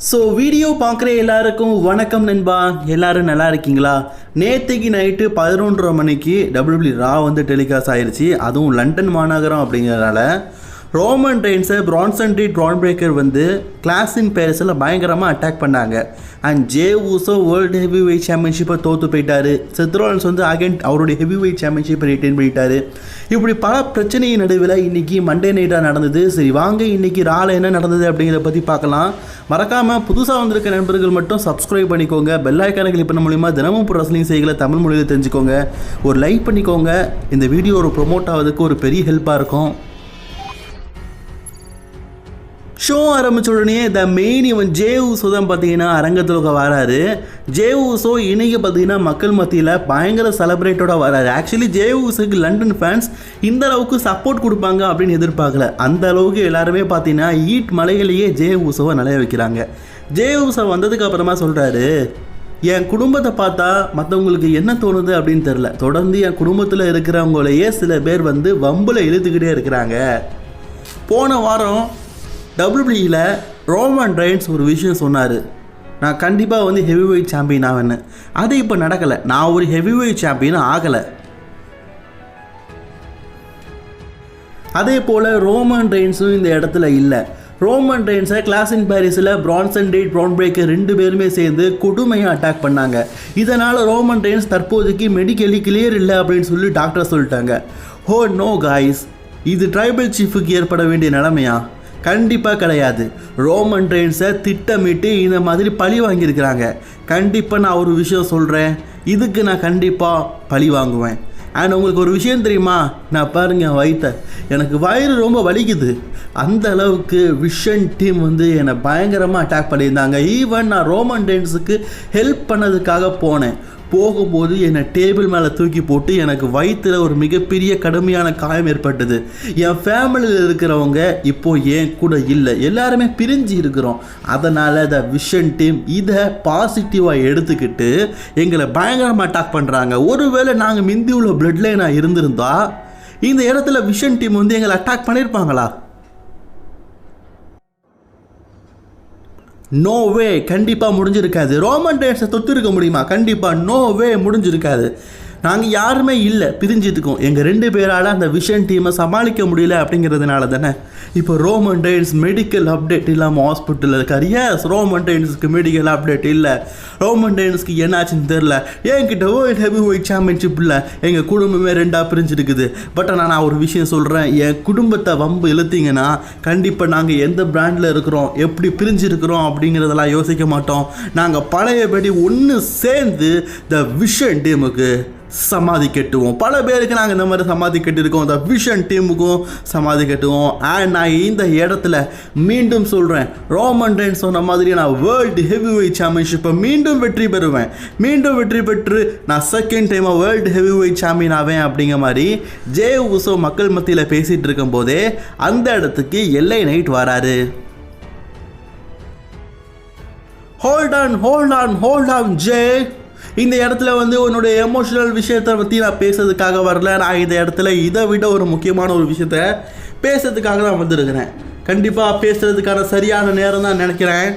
So video பார்க்குற எல்லாருக்கும் வணக்கம் நண்பா. எல்லாரும் நல்லா இருக்கீங்களா? நேற்றுக்கு நைட்டு பதினொன்றரை மணிக்கு டபிள்யூபிள்யூ ரா வந்து டெலிகாஸ்ட் ஆயிடுச்சு அதுவும் லண்டன் மாநகரம் அப்படிங்கிறதுனால ரோமன் ரெயின்ஸை பிரான்சன் டி ட்ரான் பிரேக்கர் வந்து கிளாஸின் பேரஸில் பயங்கரமாக அட்டாக் பண்ணாங்க. And J Uso world heavyweight சாம்பியன்ஷிப்பை தோற்று போயிட்டார் செத்ரோலன்ஸ் வந்து அகைன் அவருடைய ஹெவி வெயிட் சாம்பியன்ஷிப்பை ரிட்டைன் பண்ணிட்டாரு. இப்படி பல பிரச்சனையின் நடுவில் இன்றைக்கி மண்டே நைட்டாக நடந்தது. சரி வாங்க இன்றைக்கி ரால என்ன நடந்தது அப்படிங்கிறத பற்றி பார்க்கலாம். மறக்காமல் புதுசாக வந்திருக்க நண்பர்கள் மட்டும் சப்ஸ்கிரைப் பண்ணிக்கோங்க. பெல் ஐக்கானை கிளிக் பண்ண மூலிமா தினமும் pro wrestling தமிழ் மொழியில் தெரிஞ்சுக்கோங்க. ஒரு லைக் பண்ணிக்கோங்க. இந்த வீடியோ ஒரு ப்ரொமோட் ஆகிறதுக்கு ஒரு பெரிய ஹெல்ப்பாக இருக்கும். ஷோ ஆரம்பிச்ச உடனே the main event Jey Uso தான் பார்த்தீங்கன்னா அரங்கத்தில் வராரு. ஜே ஊசோ இன்னைக்கு பார்த்தீங்கன்னா மக்கள் மத்தியில் பயங்கர செலப்ரேட்டோட வராரு. ஆக்சுவலி ஜே ஊசுக்கு லண்டன் ஃபேன்ஸ் இந்த அளவுக்கு சப்போர்ட் கொடுப்பாங்க அப்படின்னு எதிர்பார்க்கல. அந்த அளவுக்கு எல்லாருமே பார்த்தீங்கன்னா ஈட் மலைகளையே ஜே ஊசோவை நிலைய வைக்கிறாங்க. ஜே ஊசோ வந்ததுக்கு அப்புறமா சொல்கிறாரு என் குடும்பத்தை பார்த்தா மற்றவங்களுக்கு என்ன தோணுது அப்படின்னு தெரில தொடர்ந்து என் குடும்பத்தில் இருக்கிறவங்களையே சில பேர் வந்து வம்பில் இழுத்துக்கிட்டே இருக்கிறாங்க. போன வாரம் டபிள்யூபியில் ரோமன் ரைன்ஸ் ஒரு விஷயம் சொன்னார். நான் கண்டிப்பாக வந்து ஹெவி வெயிட் சாம்பியன் ஆவேன்னு. அது இப்போ நடக்கலை. நான் ஒரு ஹெவி வெயிட் சாம்பியன் ஆகலை. அதே போல் ரோமன் ரெயின்ஸும் இந்த இடத்துல இல்லை. ரோமன் ரெயின்ஸை கிளாஸ் இன் பாரிஸில் பிரான்சன் டேட் ப்ரௌன் பிரேக்கர் ரெண்டு பேருமே சேர்ந்து கொடுமையாக அட்டாக் பண்ணாங்க. இதனால் ரோமன் ரெயின்ஸ் தற்போதைக்கு மெடிக்கலி கிளியர் இல்லை அப்படின்னு சொல்லி டாக்டர் சொல்லிட்டாங்க. ஹோ நோ காய்ஸ் இது ட்ரைபல் சீஃபுக்கு ஏற்பட வேண்டிய நிலைமையா? கண்டிப்பாக கிடையாது. ரோமன் ரெயின்ஸை திட்டமிட்டு இந்த மாதிரி பழி வாங்கியிருக்கிறாங்க. கண்டிப்பாக நான் ஒரு விஷயம் சொல்கிறேன் இதுக்கு நான் கண்டிப்பாக பழி வாங்குவேன். அண்ட் உங்களுக்கு ஒரு விஷயம் தெரியுமா? நான் பாருங்க என் வயிற்ற எனக்கு வயிறு ரொம்ப வலிக்குது. அந்த அளவுக்கு விஷன் டீம் வந்து என்னை பயங்கரமாக அட்டாக் பண்ணியிருந்தாங்க. ஈவன் நான் ரோமன் டென்ஸுக்கு ஹெல்ப் பண்ணதுக்காக போனேன். போகும்போது என்னை டேபிள் மேலே தூக்கி போட்டு எனக்கு வயிற்றில் ஒரு மிகப்பெரிய கடுமையான காயம் ஏற்பட்டது. என் ஃபேமிலியில் இருக்கிறவங்க இப்போ என் கூட இல்லை. எல்லாருமே பிரிஞ்சு இருக்கிறோம். அதனால் த விஷன் டீம் இதை பாசிட்டிவாக எடுத்துக்கிட்டு எங்களை பயங்கரமாக அட்டாக் பண்ணுறாங்க ஒருவேளை நாங்கள் மிந்தி உள்ள பிளட் லைனாக இருந்திருந்தா இந்த இடத்துல விஷன் டீம் வந்து எங்களை அட்டாக் பண்ணியிருப்பாங்களா நோ வே கண்டிப்பாக முடிஞ்சிருக்காது. ரோமன் டேன்ஸை தொத்து இருக்க முடியுமா? கண்டிப்பாக நோ வே முடிஞ்சிருக்காது. நாங்கள் யாருமே இல்லை பிரிஞ்சிட்டுக்கோம் எங்கள் ரெண்டு பேரால் அந்த விஷன் டீமை சமாளிக்க முடியல அப்படிங்கிறதுனால தானே. இப்போ ரோமன் டெயின்ஸ் மெடிக்கல் அப்டேட் இல்லாமல் ஹாஸ்பிட்டலில் இருக்கார். எஸ் ரோமன் டெயின்ஸுக்கு மெடிக்கல் அப்டேட் இல்லை. ரோமன் டெயின்ஸ்க்கு என்னாச்சுன்னு தெரில என்கிட்ட வேர்ல்ட் ஹெவி வெயிட் சாம்பியன்ஷிப் இல்லை. எங்கள் குடும்பமே ரெண்டாக பிரிஞ்சிருக்குது. பட் ஆனால் நான் ஒரு விஷயம் சொல்கிறேன் என் குடும்பத்தை வம்பு இழுத்தீங்கன்னா கண்டிப்பாக நாங்கள் எந்த பிராண்டில் இருக்கிறோம் எப்படி பிரிஞ்சிருக்கிறோம் அப்படிங்கிறதெல்லாம் யோசிக்க மாட்டோம். நாங்கள் பழையபடி ஒன்று சேர்ந்து த விஷன் டீமுக்கு சமாதி கட்டுவோம். பல பேருக்கு நாங்கள் இந்த மாதிரி சமாதி கட்டியிருக்கோம். த விஷன் டீமுக்கும் சமாதி கட்டுவோம். அண்ட் நான் இந்த இடத்துல மீண்டும் சொல்கிறேன் ரோமன் ரெயின் சொன்ன மாதிரி நான் வேர்ல்டு ஹெவி வெயிட் சாம்பியன்ஷிப்பை மீண்டும் வெற்றி பெறுவேன். மீண்டும் வெற்றி பெற்று நான் செகண்ட் டைமாக வேர்ல்டு ஹெவி வெயிட் சாம்பியன் ஆவேன் அப்படிங்கிற மாதிரி ஜே உசோ மக்கள் மத்தியில் பேசிகிட்டு இருக்கும்போதே அந்த இடத்துக்கு எல்லை நைட் வராரு. Hold on hold on hold on J. இந்த இடத்துல வந்து உன்னுடைய எமோஷனல் விஷயத்தை பற்றி நான் பேசுறதுக்காக வரல. நான் இந்த இடத்துல இதை விட ஒரு முக்கியமான ஒரு விஷயத்த பேசுறதுக்காக தான் வந்திருக்கிறேன். கண்டிப்பாக பேசுறதுக்கான சரியான நேரம் தான் நினைக்கிறேன்.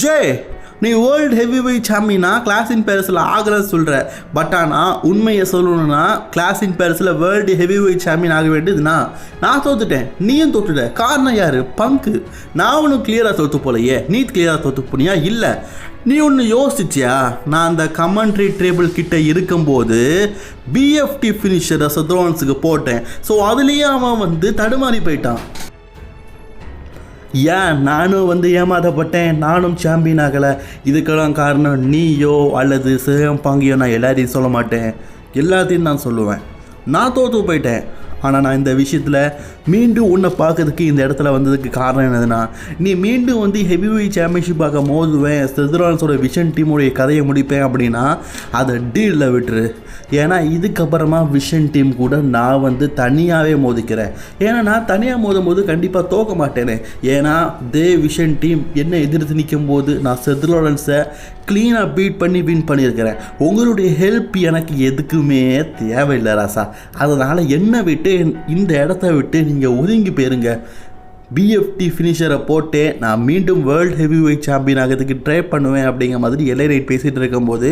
ஜே நீ வேர்ல்டு ஹெவி வெயிட் சாம்பியனா கிளாஸ் இன் பேரிஸில் ஆகலன்னு சொல்கிற பட் ஆனால் உண்மையை சொல்லணும்னா கிளாஸ் பேரஸில் பேரிஸில் வேர்ல்டு ஹெவி வெயிட் சாம்பியன் ஆக வேண்டியதுனா நான். தோத்துட்டேன். நீயும் தோத்துட்ட. காரணம் யார்? பங்கு நான் ஒன்றும் கிளியராக தோத்து போலையே. நீ கிளியராக தோத்து போனியா? இல்லை. நீ ஒன்று யோசிச்சியா? நான் அந்த கமெண்ட்ரி டேபிள் கிட்ட இருக்கும்போது பிஎஃப்டி ஃபினிஷரை சத்ரோன்ஸுக்கு போட்டேன். ஸோ அதுலேயே அவன் வந்து தடுமாறி போயிட்டான். ஏன்? நானும் வந்து ஏமாதப்பட்டேன் நானும் சாம்பியன் ஆகலை. இதுக்கெல்லாம் காரணம் நீயோ அல்லது சிவம் பாங்கியோ நான் எல்லாரையும் சொல்ல மாட்டேன். எல்லாத்தையும் நான் சொல்லுவேன். நான் தோற்று போயிட்டேன். ஆனால் நான் இந்த விஷயத்தில் மீண்டும் உன்னை பார்க்கறதுக்கு இந்த இடத்துல வந்ததுக்கு காரணம் என்னதுன்னா நீ மீண்டும் வந்து ஹெவி வெயிட் சாம்பியன்ஷிப்பாக மோதுவேன் செதுரான்ஸோட விஷன் டீமுடைய கதையை முடிப்பேன் அப்படின்னா அதை டீலில் விட்டுரு. ஏன்னா இதுக்கப்புறமா விஷன் டீம் கூட நான் வந்து தனியாகவே மோதிக்கிறேன். ஏன்னா நான் தனியாக மோதும் போது கண்டிப்பாக தோக்க மாட்டேனே. ஏன்னா தே விஷன் டீம் என்ன எதிர்த்து நிற்கும் போது நான் செத்ரோலன்ஸை க்ளீனாக பீட் பண்ணி வின் பண்ணியிருக்கிறேன். உங்களுடைய ஹெல்ப் எனக்கு எதுக்குமே தேவையில்லை ராசா. அதனால் என்னை விட்டு இந்த இடத்த விட்டு நீங்கள் ஒதுங்கி போயிருங்க. பிஎஃப்டி ஃபினிஷரை போட்டு நான் மீண்டும் வேர்ல்டு ஹெவி வெயிட் சாம்பியன் ஆகிறதுக்கு ட்ரை பண்ணுவேன் அப்படிங்கிற மாதிரி எல்லை ரைட் பேசிகிட்டு இருக்கும்போது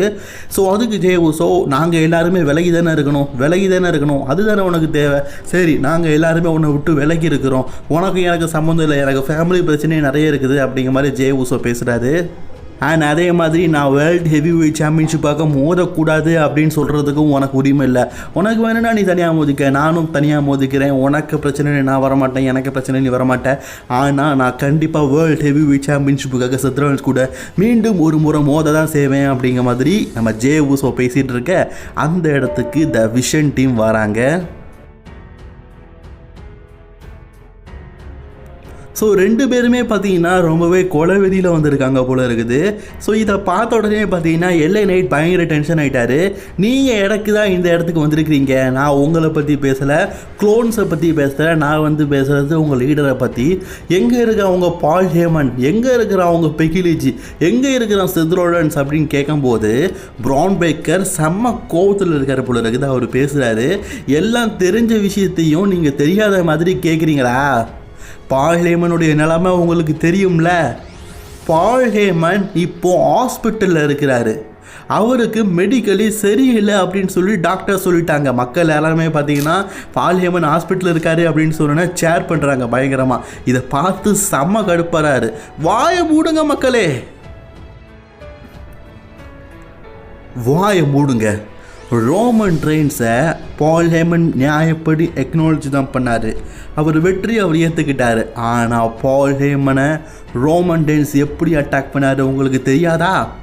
ஸோ அதுக்கு ஜெய ஸோ நாங்கள் எல்லாருமே விலகி தானே இருக்கணும் விலகி தானே இருக்கணும் அதுதானே உனக்கு தேவை. சரி நாங்கள் எல்லாருமே உன்னை விட்டு விலகி இருக்கிறோம். உனக்கு எனக்கு சம்மந்தம் இல்லை எனக்கு ஃபேமிலி பிரச்சனை நிறைய இருக்குது அப்படிங்கிற மாதிரி ஜெய ஊசோ பேசுகிறாரு அண்ட் அதே மாதிரி நான் வேர்ல்டு ஹெவி வெயிட் சாம்பியன்ஷிப்பாக மோதக்கூடாது அப்படின்னு சொல்கிறதுக்கும் உனக்கு உரிமை இல்லை. உனக்கு வேணும்னா நீ தனியாக மோதிக்க. நானும் தனியாக மோதிக்கிறேன். உனக்கு பிரச்சனை நான் வரமாட்டேன். எனக்கு பிரச்சனை நீ வரமாட்டேன் ஆனால் நான் கண்டிப்பாக வேர்ல்டு ஹெவி வெயிட் சாம்பியன்ஷிப்புக்காக சத்ரவன்ஸ் கூட மீண்டும் ஒரு முறை மோத தான் செய்வேன் அப்படிங்கிற மாதிரி நம்ம ஜே ஊசோ பேசிகிட்டு இருக்க. அந்த இடத்துக்கு த விஷன் டீம் வராங்க. ஸோ ரெண்டு பேருமே பார்த்தீங்கன்னா ரொம்பவே கொலவெறியில் வந்திருக்காங்க போல இருக்குது. ஸோ இதை பார்த்த உடனே பார்த்தீங்கன்னா எல்லை நைட் பயங்கர டென்ஷன் ஆகிட்டாரு நீங்கள் எனக்கு தான் இந்த இடத்துக்கு வந்திருக்கிறீங்க. நான் உங்களை பற்றி பேசலை க்ளோன்ஸை பற்றி பேசுகிறேன் நான் வந்து பேசுகிறது உங்கள் லீடரை பற்றி எங்கே இருக்கிற அவங்க பால் ஹேமன் எங்கே இருக்கிற அவங்க பெகிலிஜி எங்கே இருக்கிற செத்ரோலன்ஸ் அப்படின்னு கேட்கும்போது ப்ரௌன் பேக்கர் செம்ம கோவத்தில் இருக்கிற போல இருக்குது. அவர் பேசுகிறாரு எல்லாம் தெரிஞ்ச விஷயத்தையும் நீங்கள் தெரியாத மாதிரி கேட்குறீங்களா பால்ஹேமனுடைய நிலைமை உங்களுக்கு தெரியும்ல? பால்ஹேமன் இப்போது இப்போ ஹாஸ்பிட்டலில் இருக்கிறாரு. அவருக்கு மெடிக்கலி சரியில்லை அப்படின்னு சொல்லி டாக்டர் சொல்லிட்டாங்க. மக்கள் எல்லாருமே பார்த்தீங்கன்னா பால்ஹேமன் ஹாஸ்பிட்டல் ஹாஸ்பிட்டலில் இருக்காரு அப்படின்னு சொன்னோன்னா சேர் பண்ணுறாங்க பயங்கரமாக இதை பார்த்து செம்ம கடுப்பறாரு. வாயை மூடுங்க மக்களே. வாயை மூடுங்க. ரோமன் ட்ரெயின்ஸை பால் ஹேமன் நியாயப்படி எக்னாலஜி தான் பண்ணார். அவர் வெற்றி அவர் ஏற்றுக்கிட்டார் ஆனால் பால் ஹேமனை ரோமன் ட்ரெயின்ஸ் எப்படி அட்டாக் பண்ணார் உங்களுக்கு தெரியாதா?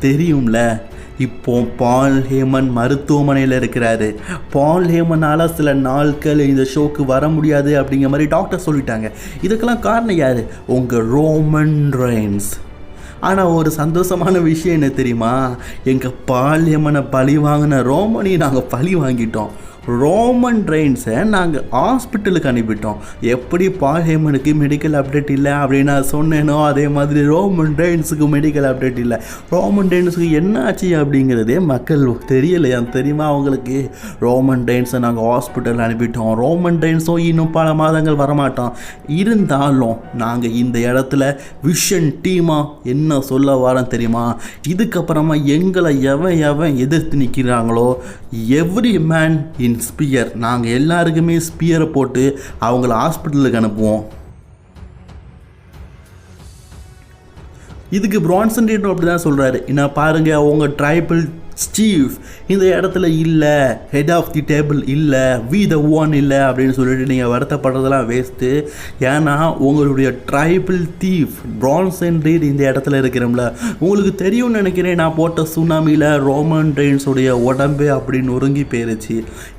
தெரியும்ல. இப்போ பால் ஹேமன் மருத்துவமனையில் இருக்கிறாரு. பால் ஹேமனால் சில நாட்கள் இந்த ஷோக்கு வர முடியாது அப்படிங்கிற மாதிரி டாக்டர் சொல்லிட்டாங்க. இதுக்கெல்லாம் காரணம் யார்? உங்கள் ரோமன் ட்ரெயின்ஸ் ஆனால் ஒரு சந்தோஷமான விஷயம் என்ன தெரியுமா? எங்கள் பால்யமனை பழி வாங்கின ரோமனி நாங்கள் பழி வாங்கிட்டோம். ரோமன் ட்ரெயின்ஸை நாங்கள் ஹாஸ்பிட்டலுக்கு அனுப்பிட்டோம். எப்படி பால்ஹேமனுக்கு மெடிக்கல் அப்டேட் இல்லை அப்படின்னு நான் சொன்னேனோ அதே மாதிரி ரோமன் ட்ரெயின்ஸுக்கு மெடிக்கல் அப்டேட் இல்லை. ரோமன் ட்ரெயின்ஸுக்கு என்ன ஆச்சு அப்படிங்கிறதே மக்கள் தெரியலையா? தெரியுமா அவங்களுக்கு? ரோமன் ட்ரெயின்ஸை நாங்கள் ஹாஸ்பிட்டல் அனுப்பிட்டோம். ரோமன் ட்ரெயின்ஸும் இன்னும் பல மாதங்கள் வரமாட்டோம். இருந்தாலும் நாங்கள் இந்த இடத்துல விஷன் டீமாக என்ன சொல்ல வரோம் தெரியுமா? இதுக்கப்புறமா எங்களை எவன் எவன் எதிர்த்து நிற்கிறாங்களோ எவ்ரி மேன் இன் ஸ்பியர் நாங்கள் எல்லாருக்குமே ஸ்பியரை போட்டு அவங்கள ஹாஸ்பிட்டலுக்கு அனுப்புவோம். இதுக்கு பிரான்சன் ரேட்டும் அப்படி தான் சொல்கிறாரு என்ன பாருங்கள் உங்கள் ட்ரைபிள் ஸ்டீவ் இந்த இடத்துல இல்லை ஹெட் ஆஃப் தி டேபிள் இல்லை வி த ஒன் இல்லை அப்படின்னு சொல்லிட்டு நீங்கள் வருத்தப்படுறதெல்லாம் வேஸ்ட்டு ஏன்னா உங்களுடைய ட்ரைபிள் தீஃப் பிரான்சன் ரீட் இந்த இடத்துல இருக்கிறோம்ல உங்களுக்கு தெரியும்னு நினைக்கிறேன் நான் போட்ட சுனாமியில் ரோமன் ரெயின்ஸுடைய உடம்பு அப்படி நொறுங்கி போயிருச்சு.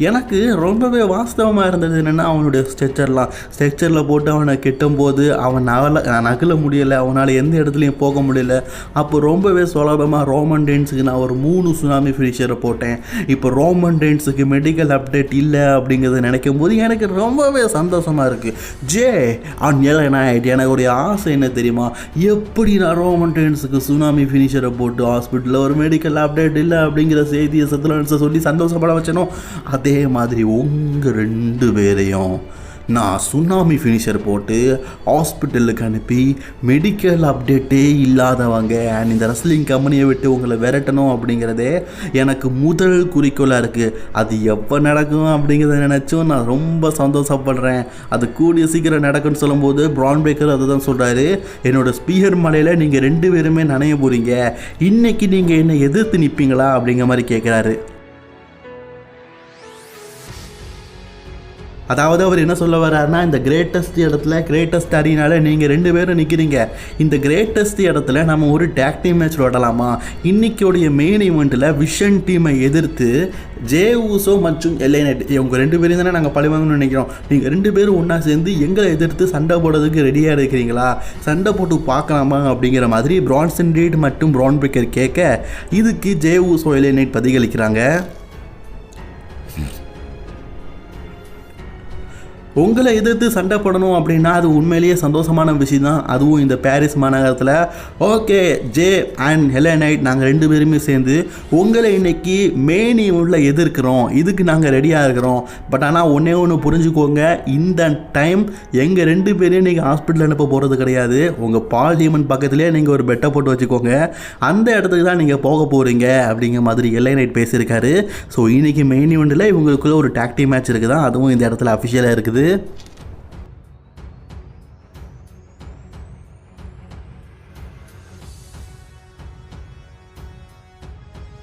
எனக்கு ரொம்பவே வாஸ்தவமாக இருந்தது என்னென்னா அவனுடைய ஸ்ட்ரெச்சர்லாம் ஸ்ட்ரெச்சரில் போட்டு அவனை கெட்டும்போது அவன் நகல நகல முடியலை அவனால் எந்த இடத்துலையும் போக முடியல. அப்போ ரொம்பவே சுலபமாக ரோமன் ரெயின்ஸுக்கு நான் ஒரு மூணு சுனாமி ஃபினிஷரை போட்டேன். இப்போ ரோமன் ரெயின்ஸுக்கு மெடிக்கல் அப்டேட் இல்லை அப்படிங்கிறத நினைக்கும் போது எனக்கு ரொம்பவே சந்தோஷமாக இருக்குது ஜே அந்நில என்ன ஆகிட்டு எனக்கு ஒரு ஆசை என்ன தெரியுமா? எப்படி நான் ரோமன் ரெயின்ஸுக்கு சுனாமி ஃபினிஷரை போட்டு ஹாஸ்பிட்டலில் ஒரு மெடிக்கல் அப்டேட் இல்லை அப்படிங்கிற செய்தியை சத்துலன்ஸை சொல்லி சந்தோஷப்பட வச்சனோ? அதே மாதிரி உங்கள் ரெண்டு பேரையும் நான் சுனாமி ஃபினிஷர் போட்டு ஹாஸ்பிட்டலுக்கு அனுப்பி மெடிக்கல் அப்டேட்டே இல்லாதவங்க அண்ட் இந்த ரெஸ்லிங் கம்பெனியை விட்டு உங்களை விரட்டணும் அப்படிங்கிறதே எனக்கு முதல் குறிக்கோளாக இருக்குது அது எப்போ நடக்கும் அப்படிங்கிறத நினச்சும் நான் ரொம்ப சந்தோஷப்படுறேன். அது கூடிய சீக்கிரம் நடக்கும்னு சொல்லும்போது ப்ரான் பேக்கர் அதை தான் சொல்கிறாரு என்னோடய ஸ்பீகர் மலையில் நீங்கள் ரெண்டு பேருமே நனைய போகிறீங்க இன்றைக்கி நீங்கள் என்னை எதிர்த்து நிற்பீங்களா அப்படிங்கிற மாதிரி கேட்குறாரு அதாவது அவர் என்ன சொல்ல வர்றாருன்னா இந்த கிரேட்டஸ்ட் இடத்துல கிரேட்டஸ்ட் அடினால நீங்கள் ரெண்டு பேரும் நிற்கிறீங்க இந்த கிரேட்டஸ்ட் இடத்துல நம்ம ஒரு டேக் டீம் மேட்ச் விடலாமா இன்னைக்கோடைய மெயின் ஈவெண்ட்டில் விஷன் டீமை எதிர்த்து ஜே ஊசோ மற்றும் எல்லைநெட் இவங்க ரெண்டு பேரும் தானே நாங்கள் பழிவாங்கன்னு நினைக்கிறோம். நீங்கள் ரெண்டு பேரும் ஒன்றா சேர்ந்து எங்களை எதிர்த்து சண்டை போடுறதுக்கு ரெடியாக இருக்கிறீங்களா? சண்டை போட்டு பார்க்கலாமா அப்படிங்கிற மாதிரி பிரான்சன் ரீட் மற்றும் பிரான் பிரேக்கர் கேட்க இதுக்கு ஜே ஊசோ எல்லைநெட் பதிலளிக்கிறாங்க. உங்களை எதிர்த்து சண்டை போடணும் அப்படின்னா அது உண்மையிலேயே சந்தோஷமான விஷயம் தான் அதுவும் இந்த பாரிஸ் மாநகரத்தில். ஓகே ஜே அண்ட் ஹெலனைட் நாங்கள் ரெண்டு பேருமே சேர்ந்து உங்களை இன்னைக்கு மேனி உள்ள எதிர்க்கிறோம். இதுக்கு நாங்கள் ரெடியாக இருக்கிறோம். பட் ஆனால் ஒன்றே ஒன்று புரிஞ்சுக்கோங்க. இந்த டைம் எங்கள் ரெண்டு பேரையும் நீங்கள் ஹாஸ்பிட்டல் அனுப்ப போகிறது கிடையாது. உங்கள் பார்லிமெண்ட் பக்கத்துலேயே நீங்கள் ஒரு பெட்டை போட்டு வச்சுக்கோங்க. அந்த இடத்துக்கு தான் நீங்கள் போக போகிறீங்க அப்படிங்கிற மாதிரி ஹெலனைட் நைட் பேசியிருக்காரு. ஸோ இன்றைக்கி மெயின் இவெண்ட்டில் இவங்களுக்குள்ள ஒரு டாக்டி மேட்ச் இருக்குது தான் அதுவும் இந்த இடத்துல அஃபிஷியலாக இருக்குது. geldi.